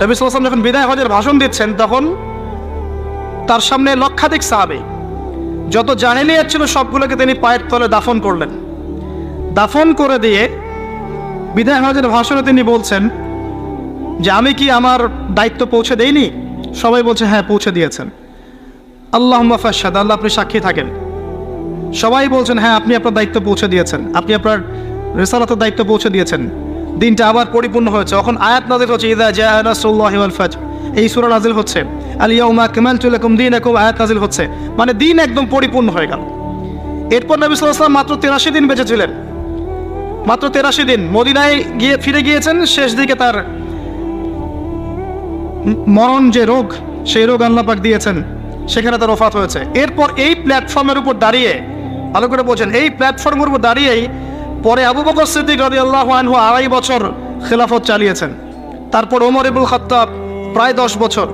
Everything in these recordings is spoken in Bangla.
নবী সাল্লাম যখন বিদায় হজের ভাষণ দিচ্ছেন, তখন তার সামনে লক্ষাধিক সাহাবে, যত জাহেলিয়াত ছিল সবগুলোকে তিনি পায়ের তলে দাফন করলেন। দাফন করে দিয়ে বিদায় হজের ভাষণে তিনি বলছেন যে, আমি কি আমার দায়িত্ব পৌঁছে দেইনি? সবাই বলছে হ্যাঁ পৌঁছে দিয়েছেন। আল্লাহ ফাসাদ আল্লাহ আপনি সাক্ষী থাকেন। সবাই বলছেন হ্যাঁ আপনি আপনার দায়িত্ব পৌঁছে দিয়েছেন। আপনি আপনার রেসালাতের দায়িত্ব পৌঁছে দিয়েছেন। দিনটা আবার পরিপূর্ণ হয়েছে। এখন আয়াত নাজিল হচ্ছে, ইদা জা রাসূলুল্লাহি ওয়াল ফাজ এই সূরা নাজিল হচ্ছে। আল ইয়াউমা আকমালতু লাকুম দীনাকুম। আয়াত নাজিল হচ্ছে। মানে দিন একদম পরিপূর্ণ হয়ে গেল। এরপর নবী সাল্লাল্লাহু মাত্র তেরাশি দিন বেঁচে ছিলেন মাত্র তেরাশি দিন মদিনায় গিয়ে ফিরে গিয়েছেন। শেষ দিকে তার মরণ যে রোগ, সেই রোগ আল্লাহ পাক দিয়েছেন। সেখানে তার ওফাত হয়েছে। এরপর এই প্ল্যাটফর্মের উপর দাঁড়িয়ে, ভালো করে বলছেন এই প্ল্যাটফর্মের উপর দাঁড়িয়েই পরে আবু বকর সিদ্দিক রাদি আল্লাহ আনহু আড়াই বছর খেলাফত চালিয়েছেন। তারপর ওমর ইবুল খত্তাব প্রায় দশ বছর,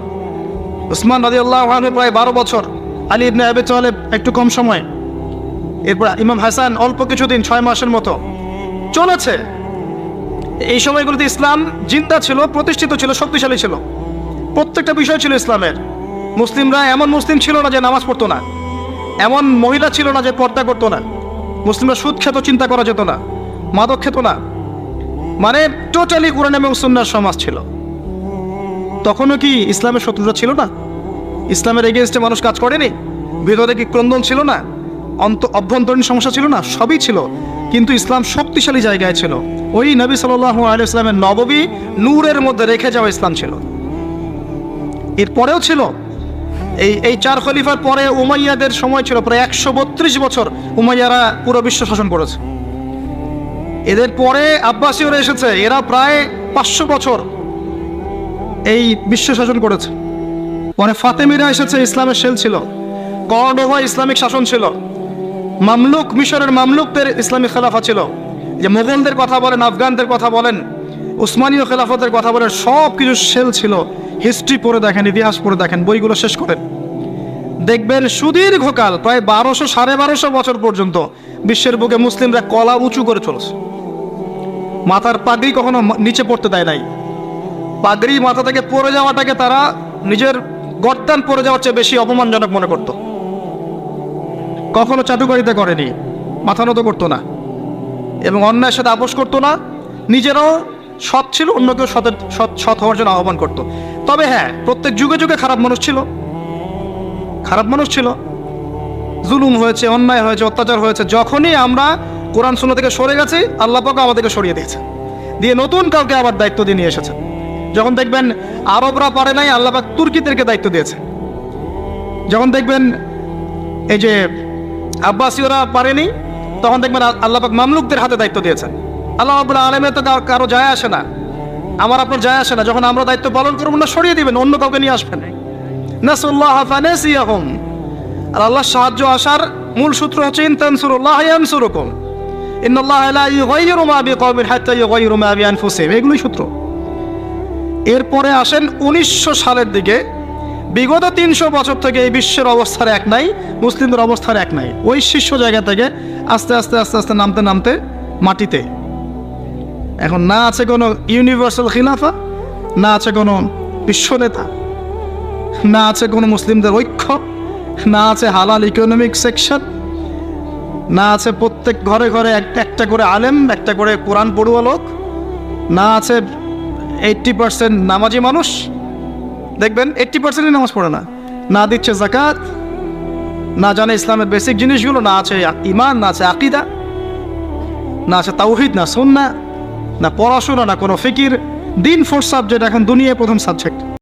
উসমান রাদি আল্লাহ আনহু প্রায় বারো বছর, আলী ইবনে আবি তালেব একটু কম সময়। এরপর ইমাম হাসান অল্প কিছুদিন ছয় মাসের মতো চলেছে। এই সময়গুলোতে ইসলাম জিন্দা ছিল, প্রতিষ্ঠিত ছিল, শক্তিশালী ছিল। প্রত্যেকটা বিষয় ছিল ইসলামের। মুসলিমরা এমন মুসলিম ছিল না যে নামাজ পড়তো না। এমন মহিলা ছিল না যে পর্দা করতো না। মুসলিমরা সুদ খেত, চিন্তা করা যেত না। মাদক খেত না। মানে টোটালি কোরআন এবং সুন্নার সমাজ ছিল। তখনও কি ইসলামের শত্রুতা ছিল না? ইসলামের এগেনস্টে মানুষ কাজ করেনি? ভিতরে কি ক্রন্দন ছিল না? অন্ত অভ্যন্তরীণ সমস্যা ছিল না? সবই ছিল। কিন্তু ইসলাম শক্তিশালী জায়গায় ছিল। ওই নবী সাল্লাহ আলিয়া ইসলামের নববী নূরের মধ্যে রেখে যাওয়া ইসলাম ছিল। এরপরেও ছিল। এই এই চার খলিফার পরে উমাইয়াদের সময় ছিল প্রায় একশো বত্রিশ বছর উমাইয়ারা পুরো বিশ্ব শাসন করেছে। এদের পরে আব্বাসীয়রা এসেছে, এরা প্রায় পাঁচশো বছর এই বিশ্ব শাসন করেছে। পরে ফাতেমিরা এসেছে, ইসলামের সেল ছিল কর্ডোভা ইসলামিক শাসন ছিল, মামলুক, মিশরের মামলুকদের ইসলামিক খেলাফা ছিল। যে মোগলদের কথা বলেন, আফগানদের কথা বলেন উসমানীয় খেলাফতের কথা বলে সব কিছু সেল ছিল। হিস্ট্রি পড়ে দেখেন, ইতিহাস পড়ে দেখেন, বইগুলো শেষ করেন। দেখবেন সুদীর্ঘকাল প্রায় বারোশো, সাড়ে বারোশো বছর পর্যন্ত বিশ্বের বুকে মুসলিমরা কলা উঁচু করে চলেছে। মাথার পাগড়ি কখনো নিচে পড়তে দেয় নাই। পাগড়ি মাথা থেকে পড়ে যাওয়াটাকে তারা নিজের গর্তান পড়ে যাওয়ার চেয়ে বেশি অপমানজনক মনে করত। কখনো চাটুকারিতা করেনি, মাথা নত করতো না। এবং অন্যায়ের সাথে আপোষ করতো না, নিজেরাও সৎ ছিল, অন্যকেও সতের, সৎ সৎ হওয়ার জন্য আহ্বান করতো। তবে হ্যাঁ প্রত্যেক যুগে যুগে খারাপ মানুষ ছিল। খারাপ মানুষ ছিল। জুলুম হয়েছে, অন্যায় হয়েছে, অত্যাচার হয়েছে। যখনই আমরা কোরআন শূন্য থেকে সরে গেছি, আল্লাহ পাক আমাদেরকে সরিয়ে দিয়েছে। দিয়ে নতুন কাউকে আবার দায়িত্ব দিয়ে নিয়ে এসেছে। যখন দেখবেন আরবরা পারে নাই, আল্লাহ পাক তুর্কিদেরকে দায়িত্ব দিয়েছে। যখন দেখবেন এই যে আব্বাসীয়রা পারেনি, তখন দেখবেন আ- আল্লাহ পাক মামলুকদের হাতে দায়িত্ব দিয়েছেন। আল্লাহ আব্বুল আলমের তো কারো- যায় আসে না। আমার আপনার যায় আসে না, যখন আমরা দায়িত্ব পালন করব না সরিয়ে দিবেন, অন্য কাউকে নিয়ে আসবেন। নাসুল্লাহ ফানেসিয়াহুম। আর আল্লাহর সাহায্য আসার মূল সূত্র হচ্ছে ইন তানসুরুল্লাহ ইয়ানসুরুকুম। ইন্নাল্লাহ লা ইউগাইয়িরু মা বিকওমিন হাত্তা ইউগাইয়িরু মা বিআনফুসিহিম। এগুলোই সূত্র। এরপরে আসেন উনিশশো সালের দিকে, বিগত তিনশো বছর থেকে এই বিশ্বের অবস্থার এক নাই, মুসলিমদের অবস্থার এক নাই। ওই শীর্ষ জায়গা থেকে আস্তে আস্তে আস্তে আস্তে নামতে নামতে মাটিতে এখন না আছে কোনো ইউনিভার্সাল খিলাফা, না আছে কোনো বিশ্ব নেতা, না আছে কোনো মুসলিমদের ঐক্য, না আছে হালাল ইকোনমিক সেকশন না আছে প্রত্যেক ঘরে ঘরে একটা একটা করে আলেম, একটা করে কোরআন পড়ুয়া লোক, না আছে এইট্টি পার্সেন্ট নামাজি মানুষ। দেখবেন এইট্টি পার্সেন্টই নামাজ পড়ে না। না দিচ্ছে জাকাত না জানে ইসলামের বেসিক জিনিসগুলো, না আছে ইমান, না আছে আকিদা, না আছে তাওহিদ, না সুন্না না পড়াশোনা না কোনো ফিকির। দিন ফোর্স সাবজেক্ট এখন দুনিয়ায় প্রথম সাবজেক্ট